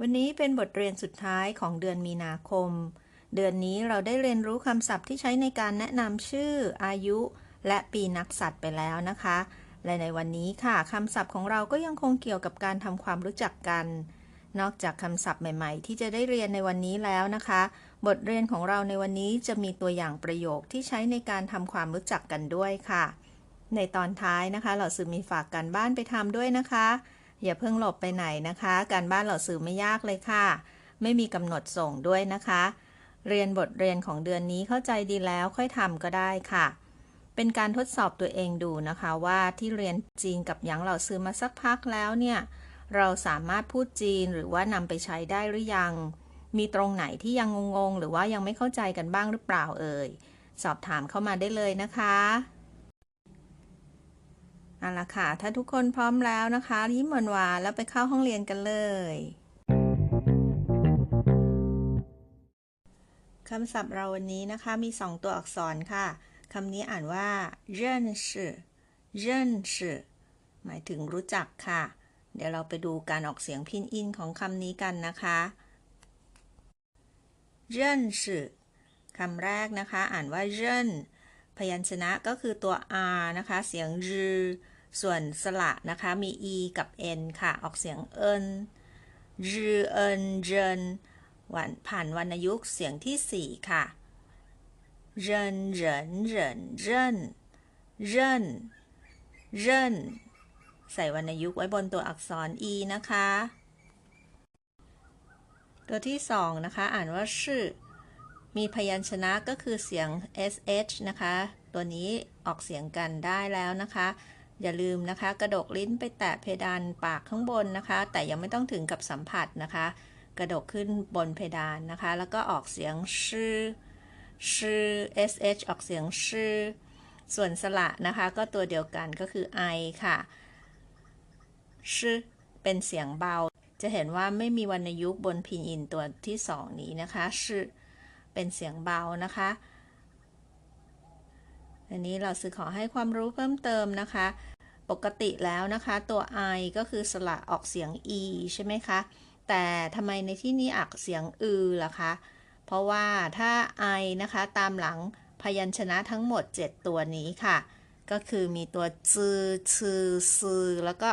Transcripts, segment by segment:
วันนี้เป็นบทเรียนสุดท้ายของเดือนมีนาคม เดือนนี้เราได้เรียนรู้คำศัพท์ที่ใช้ในการแนะนำชื่อ อายุ และปีนักสัตว์ไปแล้วนะคะ และในวันนี้ค่ะคำศัพท์ของเราก็ยังคงเกี่ยวกับการทำความรู้จักกัน นอกจากคำศัพท์ใหม่ ๆ ที่จะได้เรียนในวันนี้แล้วนะคะ บทเรียนของเราในวันนี้จะมีตัวอย่างประโยคที่ใช้ในการทำความรู้จักกันด้วยค่ะ ในตอนท้ายนะคะ เราสื่อมีฝากการบ้านไปทำด้วยนะคะ อย่าเพิ่งหลบไปไหนนะคะ การบ้านเราสื่อไม่ยากเลยค่ะ ไม่มีกำหนดส่งด้วยนะคะ เรียนบทเรียนของเดือนนี้เข้าใจดีแล้วค่อยทำก็ได้ค่ะ เป็นการทดสอบตัวเองดูนะคะว่าที่เรียนจีนกับหยางเหล่าซื้อมาสักพักแล้วเนี่ย เราสามารถพูดจีนหรือว่านำไปใช้ได้หรือยัง มีตรงไหนที่ยังงงๆ หรือว่ายังไม่เข้าใจกันบ้างหรือเปล่าเอ่ย สอบถามเข้ามาได้เลยนะคะ เอาละค่ะ ถ้าทุกคนพร้อมแล้วนะคะยิ้มหวานๆแล้วไปเข้าห้องเรียนกันเลยคำศัพท์เราวันนี้นะคะมีสองตัวอักษรค่ะคำนี้อ่านว่าเร่นชื่อเร่นชื่อหมายถึงรู้จักค่ะ เดี๋ยวเราไปดูการออกเสียงพินอินของคำนี้กันนะคะเร่นชื่อคำแรกนะคะ อ่านว่าเร่น พยัญชนะก็คือตัว r นะคะ เสียงรส่วนสระนะคะ มี e กับ n ค่ะ ออกเสียงเอินรเอินเรนวันผ่านวรรณยุกต์เสียงที่ 4 ค่ะเรนเรินเรินเรินเรินเรินใส่วรรณยุกต์ไว้บนตัวอักษร e นะคะ ตัวที่สองนะคะ อ่านว่าชื่อ มีพยัญชนะก็คือเสียง sh นะคะ ตัวนี้ออกเสียงกันได้แล้วนะคะ อย่าลืมนะคะ กระดกลิ้นไปแตะเพดานปากข้างบนนะคะ แต่ยังไม่ต้องถึงกับสัมผัสนะคะ กระดกขึ้นบนเพดานนะคะ แล้วก็ออกเสียงชื่อชื่อ sh ออกเสียงชื่อ ส่วนสระนะคะ ก็ตัวเดียวกันก็คือ i ค่ะชื่อเป็นเสียงเบา จะเห็นว่าไม่มีวรรณยุกต์บนพินอินตัวที่สองนี้นะคะชื่อ เป็นเสียงเบานะคะอันนี้เราซื้อขอให้ความรู้เพิ่มเติมนะคะ ปกติแล้วนะคะ ตัว i ก็คือสระออกเสียง e ใช่ไหมคะ แต่ทำไมในที่นี้อักเสียงอือล่ะคะ เพราะว่าถ้า i นะคะตามหลังพยัญชนะทั้งหมด 7 ตัวนี้ค่ะ ก็คือมีตัวจือชือซือแล้วก็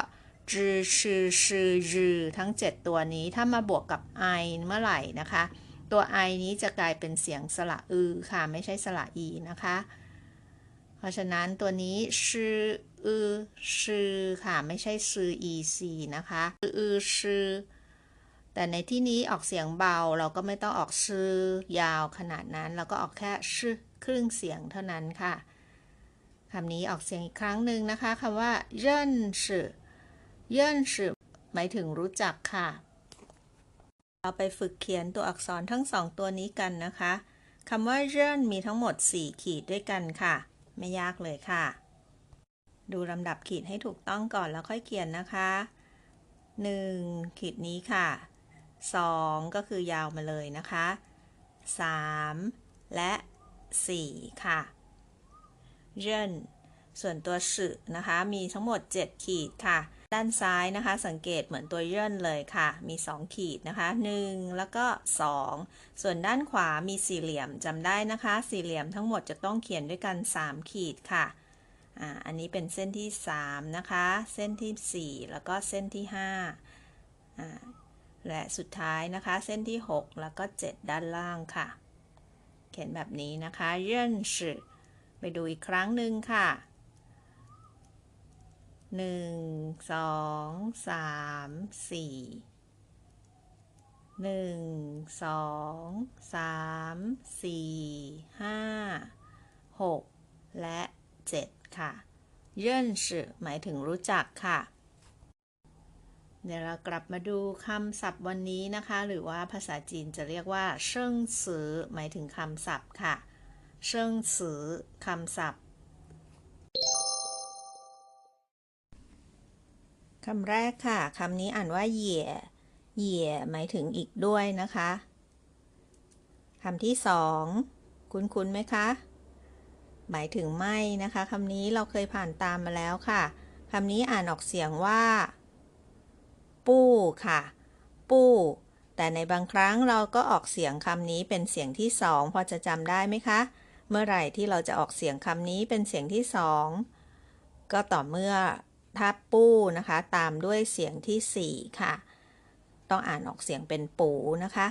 จือชือชือยือทั้ง 7 ตัวนี้ถ้ามาบวกกับ i เมื่อไหร่นะคะ ตัว i นี้จะกลายเป็นเสียงสระอือค่ะ ไม่ใช่สระ e นะคะ เพราะฉะนั้นตัวนี้ชื่ออือชื่อค่ะ ไม่ใช่ชื่อ ec นะคะอือชื่อแต่ในที่นี้ออกเสียงเบาเราก็ไม่ต้องออกชื่อยาวขนาดนั้น เราก็ออกแค่ชื่อครึ่งเสียงเท่านั้นค่ะคำนี้ออกเสียงอีกครั้งหนึ่งนะคะคำว่าเย่นชื่อเย่นชื่อหมายถึงรู้จักค่ะ เราไปฝึกเขียนตัวอักษรทั้งสองตัวนี้กันนะคะคำว่าเย่นมีทั้งหมด 4 ขีดด้วยกันค่ะ ไม่ยากเลยค่ะ ดูลำดับขีดให้ถูกต้องก่อนแล้วค่อยเขียนนะคะ 1 ขีดนี้ค่ะ 2 ก็คือยาวมาเลยนะคะ 3 และ 4 ค่ะเรื่นส่วนตัวสึนะคะ มีทั้งหมด 7 ขีดค่ะ ด้านซ้ายนะคะ สังเกตเหมือนตัวเย่นเลยค่ะ มี 2 ขีดนะคะ 1 แล้วก็ 2 ส่วนด้านขวามีสี่เหลี่ยมจำได้นะคะ สี่เหลี่ยมทั้งหมดจะต้องเขียนด้วยกัน 3 ขีดค่ะอ่าอันนี้เป็นเส้นที่ 3 นะคะ เส้นที่ 4 แล้วก็เส้นที่5อ่าและสุดท้ายนะคะ เส้นที่ 6 แล้วก็ 7 ด้านล่างค่ะ เขียนแบบนี้นะคะเย่นสืไปดูอีกครั้งหนึ่งค่ะ หนึ่งสองสามสี่หนึ่งสองสามสี่ห้าหกและเจ็ดค่ะเย่นสือหมายถึงรู้จักค่ะ เดี๋ยวเรากลับมาดูคำศัพท์วันนี้นะคะ หรือว่าภาษาจีนจะเรียกว่าเชิงซือหมายถึงคำศัพท์ค่ะ เชิงซือคำศัพท์ คำแรกค่ะ คำนี้อ่านว่าเหย่เหย่หมายถึงอีกด้วยนะคะ คำที่สองคุ้นๆไหมคะ หมายถึงไม่นะคะ คำนี้เราเคยผ่านตามมาแล้วค่ะ คำนี้อ่านออกเสียงว่า ปู้ค่ะ ปู้ แต่ในบางครั้งเราก็ออกเสียงคำนี้เป็นเสียงที่สองพอจะจำได้ไหมคะ เมื่อไหร่ที่เราจะออกเสียงคำนี้เป็นเสียงที่สองก็ต่อเมื่อ ถ้าปู้นะคะ ตามด้วยเสียงที่ 4 ค่ะ ต้องอ่านออกเสียงเป็นปูนะคะ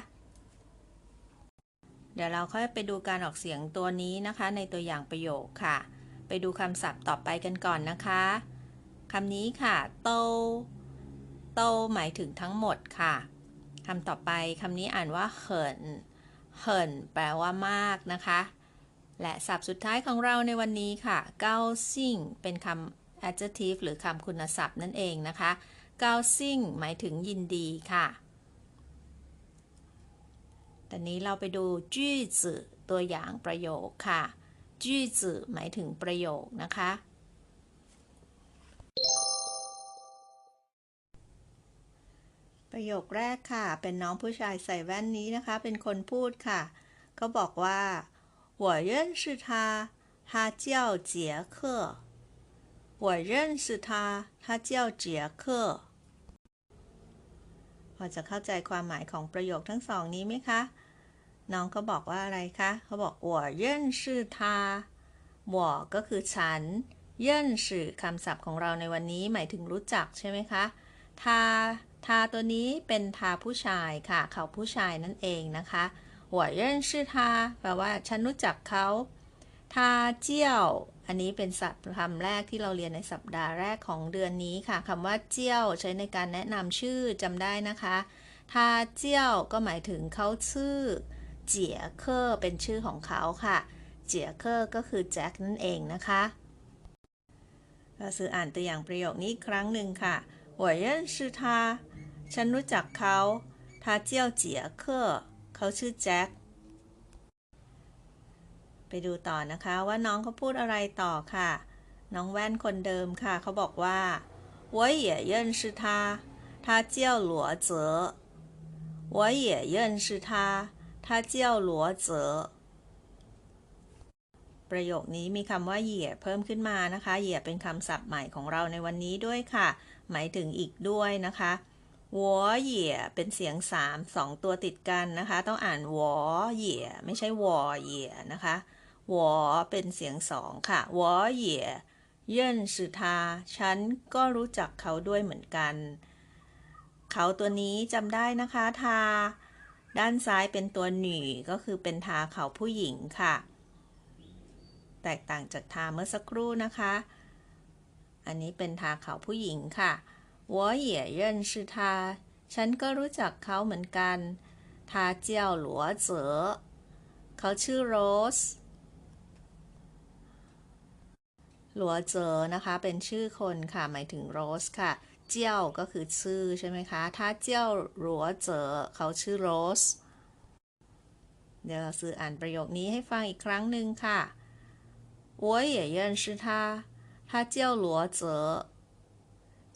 เดี๋ยวเราค่อยไปดูการออกเสียงตัวนี้นะคะ ในตัวอย่างประโยคค่ะ ไปดูคำศัพท์ต่อไปกันก่อนนะคะคำนี้ค่ะ โต โต หมายถึงทั้งหมดค่ะคำต่อไปคำนี้อ่านว่าเหินเหินแปลว่ามากนะคะ และศัพท์สุดท้ายของเราในวันนี้ค่ะ เกาซิ่ง เป็นคำ adjective หรือคำคุณศัพท์นั่นเองนะคะ g a o s i n g หมายถึงยินดีค่ะ ตอนนี้เราไปดูจื้อจืตัวอย่างประโยคค่ะจื้อจืหมายถึงประโยคนะคะ ประโยคแรกค่ะ เป็นน้องผู้ชายใส่แว่นนี้นะคะ เป็นคนพูดค่ะ เขาบอกว่า我认识他他叫杰克 我认识他他叫杰克พอจะเข้าใจความหมายของประโยคทั้งสองนี้ไหมคะ น้องเขาบอกว่าอะไรคะ เขาบอก我认识他我ก็คือฉันเย่นสื่อคำศัพท์ของเราในวันนี้หมายถึงรู้จักใช่ไหมคะ ทา ทาตัวนี้เป็นทาผู้ชายค่ะ เขาผู้ชายนั่นเองนะคะหัวเย่นชื่อทาแปลว่าฉันรู้จักเขา ทาเจี้ยว อันนี้เป็นศัพท์คำแรกที่เราเรียนในสัปดาห์แรกของเดือนนี้ค่ะคำว่าเจี้ยวใช้ในการแนะนำชื่อจำได้นะคะทาเจี้ยวก็หมายถึงเขาชื่อ เจี๋ยเคอร์เป็นชื่อของเขาค่ะ เจี๋ยเคอร์ก็คือแจ็คนั่นเองนะคะเราซื้ออ่านตัวอย่างประโยคนี้ครั้งหนึ่งค่ะ我认识他ฉันรู้จักเขา他叫เจี๋ยเคอร์เขาชื่อแจ็ค ไปดูต่อนะคะว่าน้องเขาพูดอะไรต่อค่ะ น้องแว่นคนเดิมค่ะ เขาบอกว่า我也认识他他叫罗泽我也认识他他叫罗泽ประโยคนี้มีคำว่าเหยียเพิ่มขึ้นมานะคะเหยียเป็นคำศัพท์ใหม่ของเราในวันนี้ด้วยค่ะ หมายถึงอีกด้วยนะคะหัวเหย่เป็นเสียงสามสองตัวติดกันนะคะ ต้องอ่านหัวเหย่ไม่ใช่วอเหย่นะคะ วอเป็นเสียงสองค่ะวอเหย่เยินสุทาฉันก็รู้จักเขาด้วยเหมือนกัน เขาตัวนี้จำได้นะคะทา ด้านซ้ายเป็นตัวหนีก็คือเป็นทาเขาผู้หญิงค่ะ แตกต่างจากทาเมื่อสักครู่นะคะ อันนี้เป็นทาเขาผู้หญิงค่ะวอเหย่เย่นสืทาฉันก็รู้จักเขาเหมือนกัน ทาเจียวหลัวเจ๋อเขาชื่อโรส หลัวเจอนะคะเป็นชื่อคนค่ะหมายถึงโรสค่ะ เจียวก็คือชื่อใช่ไหมคะ ถ้าเจียวหลัวเจอเขาชื่อโรส เดี๋ยวเราสื่ออ่านประโยคนี้ให้ฟังอีกครั้งหนึ่งค่ะ我也认识他他叫罗泽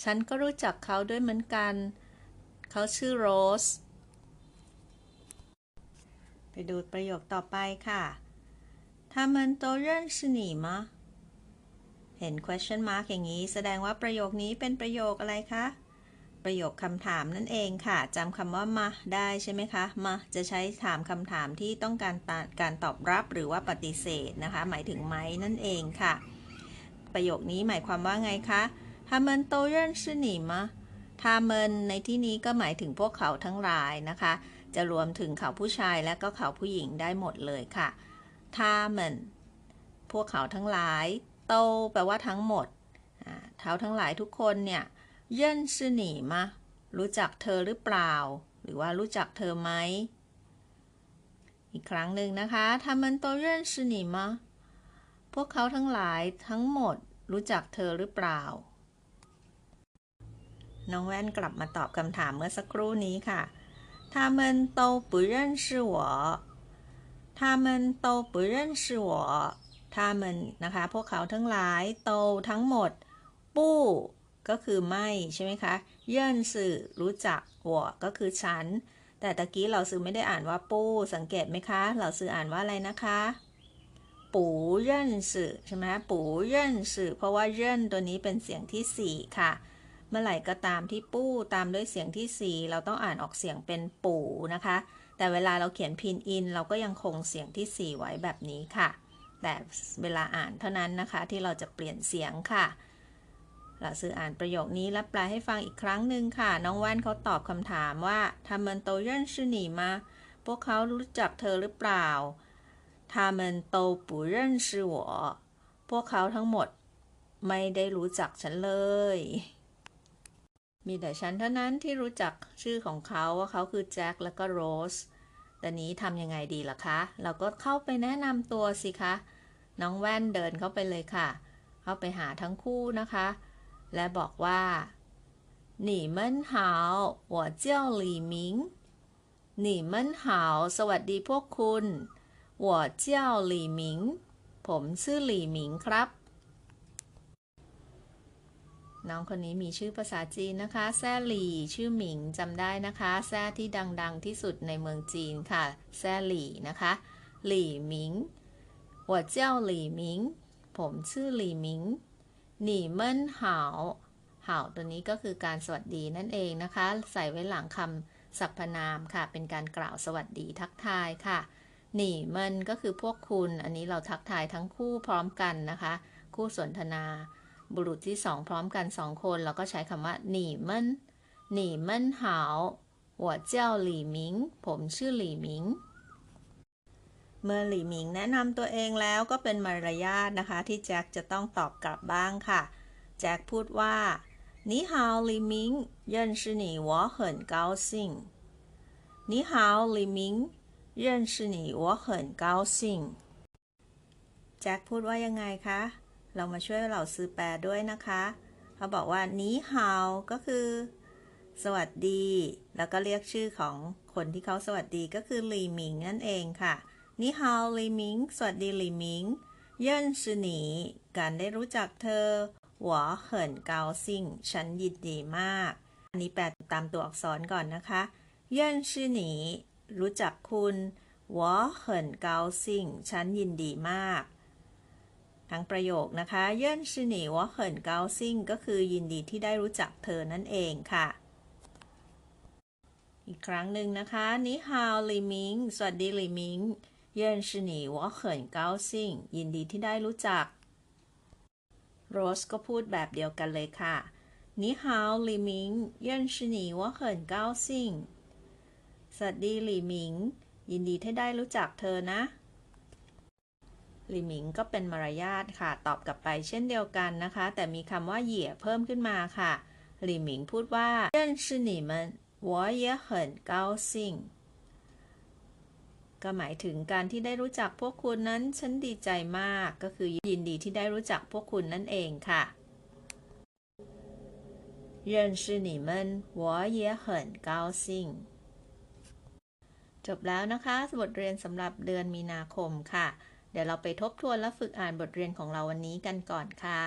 ฉันก็รู้จักเขาด้วยเหมือนกัน เขาชื่อโรส ไปดูประโยคต่อไปค่ะ他们都认识你吗他 เห็น question mark อย่างนี้ แสดงว่าประโยคนี้เป็นประโยคอะไรคะ ประโยคคำถามนั่นเองค่ะจำคำว่ามาได้ใช่ไหมคะ มาจะใช้ถามคำถามที่ต้องการตการตอบรับหรือว่าปฏิเสธนะคะ หมายถึงไหมนั่นเองค่ะ ประโยคนี้หมายความว่าไงคะ他们都认识你吗他们ในที่นี้ก็หมายถึงพวกเขาทั้งหลายนะคะ จะรวมถึงเขาผู้ชายและก็เขาผู้หญิงได้หมดเลยค่ะ他们พวกเขาทั้งหลาย โตแปลว่าทั้งหมดเท้าทั้งหลายทุกคนเนี่ยเย่นชื่อหนีมารู้จักเธอหรือเปล่า หรือว่ารู้จักเธอไหม อีกครั้งหนึ่งนะคะทำมันโตเย่นชื่อหนีมาพวกเขาทั้งหลายทั้งหมดรู้จักเธอหรือเปล่า น้องแว่นกลับมาตอบคำถามเมื่อสักครู่นี้ค่ะ他们都不认识我他们都不认识我 他们นนะคะ พวกเขาทั้งหลายโตทั้งหมด ปู้ ก็คือไม่ใช่ไหมคะเยื่นสื่อรู้จักหัวก็คือฉัน แต่ตะกี้เราซื้อไม่ได้อ่านว่าปู้ สังเกตไหมคะ เราซื้ออ่านว่าอะไรนะคะปูเย่นสื่อใช่ไหมปูเย่นสื่อเพราะว่าเย่นตัวนี้เป็นเสียงที่ 4 ค่ะ เมื่อไหร่ก็ตามที่ปู้ตามด้วยเสียงที่ 4 เราต้องอ่านออกเสียงเป็นปูนะคะ แต่เวลาเราเขียนพินอิน เราก็ยังคงเสียงที่ 4 ไว้แบบนี้ค่ะ แต่เวลาอ่านเท่านั้นนะคะที่เราจะเปลี่ยนเสียงค่ะ เราซื้ออ่านประโยคนี้และแปลให้ฟังอีกครั้งหนึ่งค่ะ น้องแว่นเขาตอบคำถามว่าทำเมินโตเย่นชื่อหนีมา พวกเขารู้จักเธอหรือเปล่าทำเมินโตปูเย่นชื่อหวพวกเขาทั้งหมดไม่ได้รู้จักฉันเลย มีแต่ฉันเท่านั้นที่รู้จักชื่อของเขาว่าเขาคือแจ็คและก็โรส อนนี้ทำยังไงดีล่ะคะ เราก็เข้าไปแนะนำตัวสิคะ น้องแว่นเดินเข้าไปเลยค่ะ เข้าไปหาทั้งคู่นะคะ และบอกว่า你们好我叫李明。你们好สวัสดีพวกคุณ我叫李明ผมชื่อหลี่หมิงครับ น้องคนนี้มีชื่อภาษาจีนนะคะ แซ่หลี่ ชื่อหมิงจำได้นะคะ แซ่ที่ดังๆที่สุดในเมืองจีนค่ะ แซ่หลี่นะคะ หลี่หมิง我叫หผมชื่อหลี่หมิงหนี่มินหาวหาวตัวนี้ก็คือการสวัสดีนั่นเองนะคะ ใส่ไว้หลังคำสรรพนามค่ะ เป็นการกล่าวสวัสดีทักทายค่ะหนี่มันก็คือพวกคุณ อันนี้เราทักทายทั้งคู่พร้อมกันนะคะ คู่สนทนา บุรุษที่สองพร้อมกันสองคนเราก็ใช้คำว่าหนีมันหนีมันหาวหัวเจ้าหลี่หมิง ผมชื่อหลี่หมิง เมื่อหลี่หมิงแนะนำตัวเองแล้วก็เป็นมารยาทนะคะ ที่แจ็คจะต้องตอบกลับบ้างค่ะ แจ็คพูดว่า你好李明认识你我很高兴你好李明认识你我很高兴แจ็คพูดว่ายังไงคะ เรามาช่วยเราซื้อแปลด้วยนะคะ เขาบอกว่านี้ฮาวก็คือ สวัสดี แล้วก็เรียกชื่อของคนที่เขาสวัสดีก็คือหลีหมิงนั่นเองค่ะนีฮาวหลีหมิงสวัสดีหลีหมิงเย่นชือหนีการได้รู้จักเธอหัวเหินเกาซิงฉันยินดีมาก อันนี้แปลตามตัวอักษรก่อนนะคะเย่นชื่อหนีรู้จักคุณหัวเหินเกาซิงฉันยินดีมาก ทั้งประโยคนะคะ เย่นชินีว่าเหินเกาซิงก็คือยินดีที่ได้รู้จักเธอนั่นเองค่ะ อีกครั้งหนึ่งนะคะนี่ฮาวลีมิงสวัสดีลีมิงเย่นชินีว่าเหินเกาซิงยินดีที่ได้รู้จัก โรสก็พูดแบบเดียวกันเลยค่ะนี่ฮาวลีมิงเย่นชินีว่าเหินเกาซิงสวัสดีลีมิงยินดีที่ได้รู้จักเธอนะ หลิหมิงก็เป็นมารยาทค่ะ ตอบกลับไปเช่นเดียวกันนะคะ แต่มีคำว่าเหย่เพิ่มขึ้นมาค่ะ หลิหมิงพูดว่า认识你们我也很高兴ก็หมายถึงการที่ได้รู้จักพวกคุณนั้น ฉันดีใจมาก ก็คือยินดีที่ได้รู้จักพวกคุณนั่นเองค่ะ认识你们我也很高兴จบแล้วนะคะ บทเรียนสำหรับเดือนมีนาคมค่ะ ดี๋ยวเราไปทบทวนและฝึกอ่านบทเรียนของเราวันนี้กันก่อนค่ะ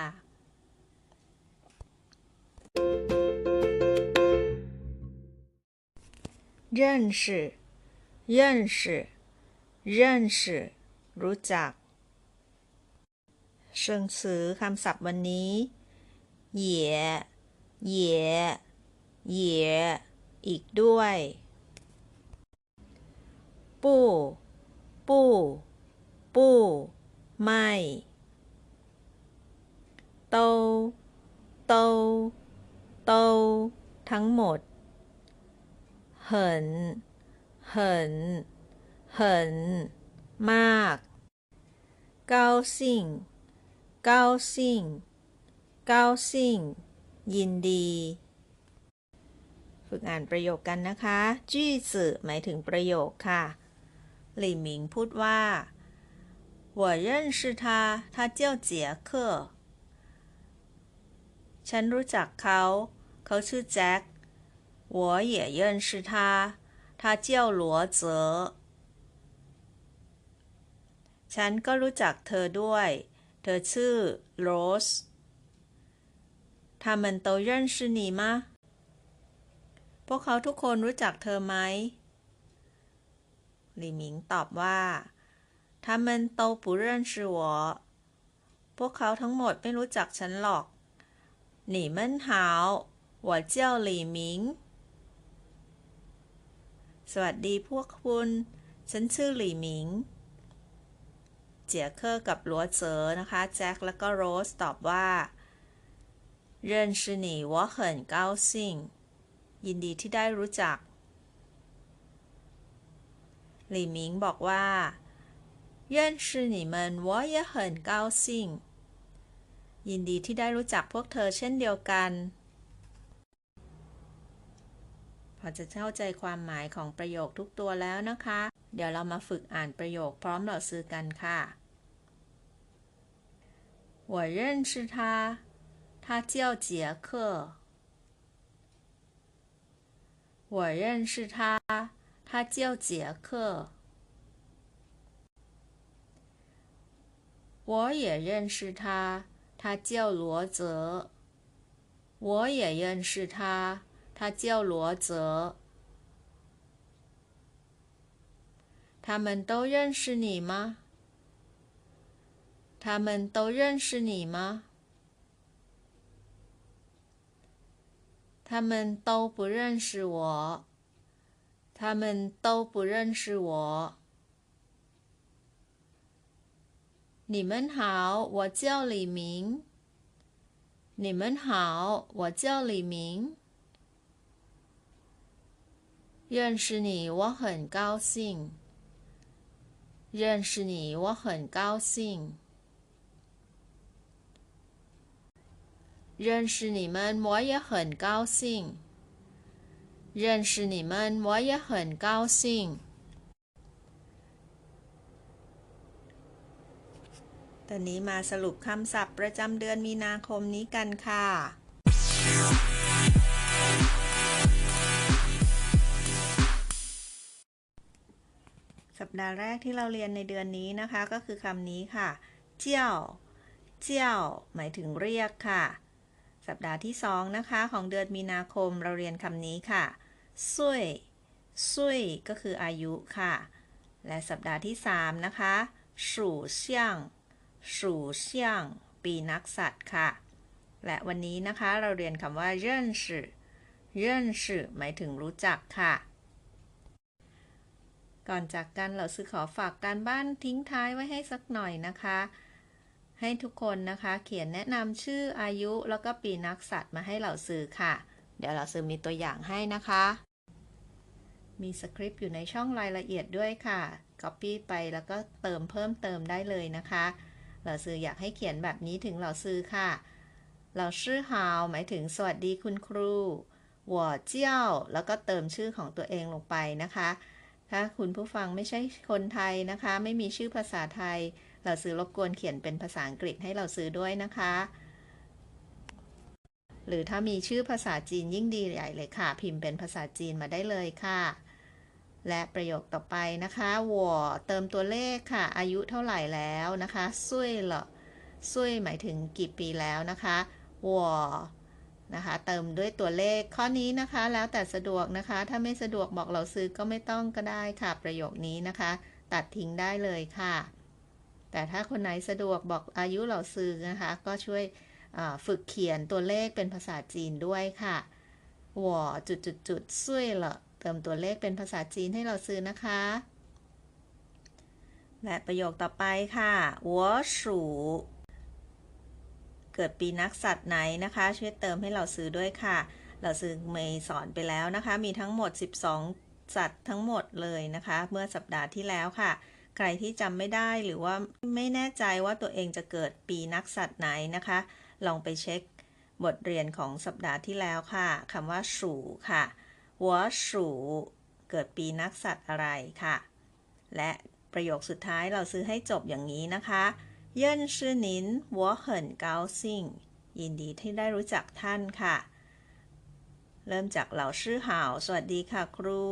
เรื่นสเรื่นสเรื่นสรู้จักเชิงสือคำศัพท์วันนี้เหย่เหย่เหย่อีกด้วย ปู่ ปู่ ปู้ ไม่โตโตโตทั้งหมด เหิน เหิน เหิน มากเก้าสิ่งเก้าสิ่งเก้าสิ่งยินดี ฝึกอ่านประโยคกันนะคะ จี้จืหมายถึงประโยคค่ะ หลี่หมิงพูดว่า 我认识他他叫杰克ฉันรู้จักเขา เขาชื่อแจ็ค我也认识他他叫罗泽ฉันก็รู้จักเธอด้วย เธอชื่อโรส他们都认识你吗พวกเขาทุกคนรู้จักเธอไหมหลี่หมิงตอบว่า 他们都不认识我พวกเขาทั้งหมดไม่รู้จักฉันหรอก你们好我叫李明สวัสดีพวกคุณ ฉันชื่อหลี่หมิง เจียเคอร์กับลัวเจอนะคะ แจ็คและก็โรสตอบว่าเร่นชินีวอเหิก้าซิงยินดีที่ได้รู้จัก หลี่หมิงบอกว่า 认识你们我也很高兴ยินดีที่ได้รู้จักพวกเธอเช่นเดียวกัน พอจะเข้าใจความหมายของประโยคทุกตัวแล้วนะคะ เดี๋ยวเรามาฝึกอ่านประโยคพร้อมหลอาซื้อกันค่ะ我认识他他叫杰克我认识他他叫杰克我也认识他他叫罗泽，我也认识他，他叫罗泽。他们都认识你吗？他们都认识你吗？他们都不认识我。他们都不认识我。你们好，我叫李明。你们好，我叫李明。认识你，我很高兴。认识你，我很高兴。认识你们，我也很高兴。认识你们，我也很高兴。 ตอนนี้มาสรุปคำศัพท์ประจำเดือนมีนาคมนี้กันค่ะ สัปดาห์แรกที่เราเรียนในเดือนนี้นะคะก็คือคำนี้ค่ะ เจ้าเจ้าหมายถึงเรียกค่ะ สัปดาห์ที่สองนะคะของเดือนมีนาคมเราเรียนคำนี้ค่ะซุยซุยก็คืออายุค่ะ และสัปดาห์ที่สามนะคะสู่เซียง สู่เซียงปีนักสัตว์ค่ะ และวันนี้นะคะเราเรียนคำว่าเร่นสื่อเร่นสื่อหมายถึงรู้จักค่ะ ก่อนจากกันเราซื้อขอฝากการบ้านทิ้งท้ายไว้ให้สักหน่อยนะคะ ให้ทุกคนนะคะเขียนแนะนำชื่ออายุแล้วก็ปีนักสัตว์มาให้เราซื้อค่ะ เดี๋ยวเราซื้อมีตัวอย่างให้นะคะ มีสคริปต์อยู่ในช่องรายละเอียดด้วยค่ะ Copy ไปแล้วก็เติมเพิ่มเติมได้เลยนะคะ เหล่าซื้ออยากให้เขียนแบบนี้ถึงเหล่าซื้อค่ะเหล่าชื่อฮาวหมายถึงสวัสดีคุณครูหัวเจ้า แล้วก็เติมชื่อของตัวเองลงไปนะคะ ถ้าคุณผู้ฟังไม่ใช่คนไทยนะคะ ไม่มีชื่อภาษาไทย เราซื้อรบกวนเขียนเป็นภาษาอังกฤษให้เราซื้อด้วยนะคะ หรือถ้ามีชื่อภาษาจีนยิ่งดีใหญ่เลยค่ะ พิมพ์เป็นภาษาจีนมาได้เลยค่ะ และประโยคต่อไปนะคะวอเติมตัวเลขค่ะ อายุเท่าไหร่แล้วนะคะซุยเหรอซุยหมายถึงกี่ปีแล้วนะคะวอนะคะ เติมด้วยตัวเลขข้อนี้นะคะ แล้วแต่สะดวกนะคะ ถ้าไม่สะดวกบอกเราซื้อก็ไม่ต้องก็ได้ค่ะ ประโยคนี้นะคะ ตัดทิ้งได้เลยค่ะ แต่ถ้าคนไหนสะดวกบอกอายุเหล่าซื้อนะคะ ก็ช่วยฝึกเขียนตัวเลขเป็นภาษาจีนด้วยค่ะ我จุดจุดจุดซุย了 เติมตัวเลขเป็นภาษาจีนให้เราซื้อนะคะ และประโยคต่อไปค่ะ我属เกิดปีนักสัตว์ไหนนะคะ ช่วยเติมให้เราซื้อด้วยค่ะ เราซื้อเมย์สอนไปแล้วนะคะ มีทั้งหมด 12 สัตว์ทั้งหมดเลยนะคะ เมื่อสัปดาห์ที่แล้วค่ะใครที่จำไม่ได้หรือว่าไม่แน่ใจว่าตัวเองจะเกิดปีนักสัตว์ไหนนะคะ ลองไปเช็คบทเรียนของสัปดาห์ที่แล้วค่ะคำว่าสู่ค่ะ หัวสูเกิดปีนักสัตว์อะไรค่ะ และประโยคสุดท้ายเราซื้อให้จบอย่างนี้นะคะเยินชื่อนินหัวเหินเกาซิงยินดีที่ได้รู้จักท่านค่ะ เริ่มจากเหล่าชื่อหาว สวัสดีค่ะครู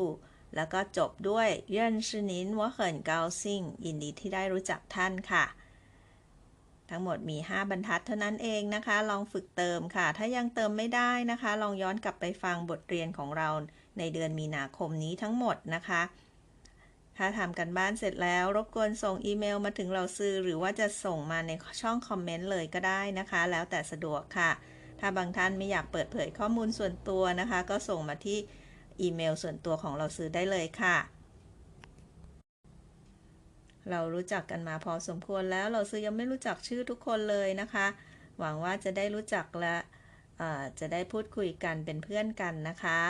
แล้วก็จบด้วยเยินชื่อนินหัวเหินเกาซิงยินดีที่ได้รู้จักท่านค่ะ ทั้งหมดมี 5 บรรทัดเท่านั้นเองนะคะ ลองฝึกเติมค่ะ ถ้ายังเติมไม่ได้นะคะ ลองย้อนกลับไปฟังบทเรียนของเราในเดือนมีนาคมนี้ทั้งหมดนะคะ ถ้าทำกันบ้านเสร็จแล้ว รบกวนส่งอีเมลมาถึงเราซื้อ หรือว่าจะส่งมาในช่องคอมเมนต์เลยก็ได้นะคะ แล้วแต่สะดวกค่ะ ถ้าบางท่านไม่อยากเปิดเผยข้อมูลส่วนตัวนะคะ ก็ส่งมาที่อีเมลส่วนตัวของเราซื้อได้เลยค่ะ เรารู้จักกันมาพอสมควรแล้วเราซื้อยังไม่รู้จักชื่อทุกคนเลยนะคะ หวังว่าจะได้รู้จักและจะได้พูดคุยกันเป็นเพื่อนกันนะคะ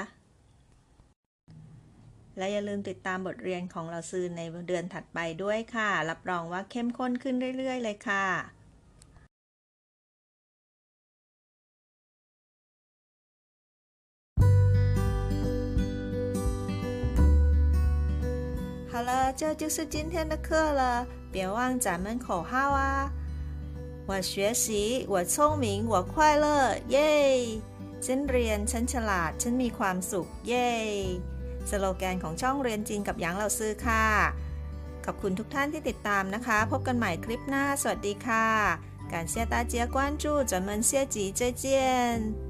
และอย่าลืมติดตามบทเรียนของเราซื้อในเดือนถัดไปด้วยค่ะ รับรองว่าเข้มข้นขึ้นเรื่อย ๆ เลยค่ะ 好了，这就是今天的课了，别忘咱们口号啊！我学习，我聪明，我快乐，เย้ฉันเรียน ฉันฉลาด ฉันมีความสุข เย้สโลแกนของช่องเรียนจีนกับหยางเหล่าซื้อค่ะ ขอบคุณทุกท่านที่ติดตามนะคะ พบกันใหม่คลิปหน้า สวัสดีค่ะ感谢大家关注咱们下集再见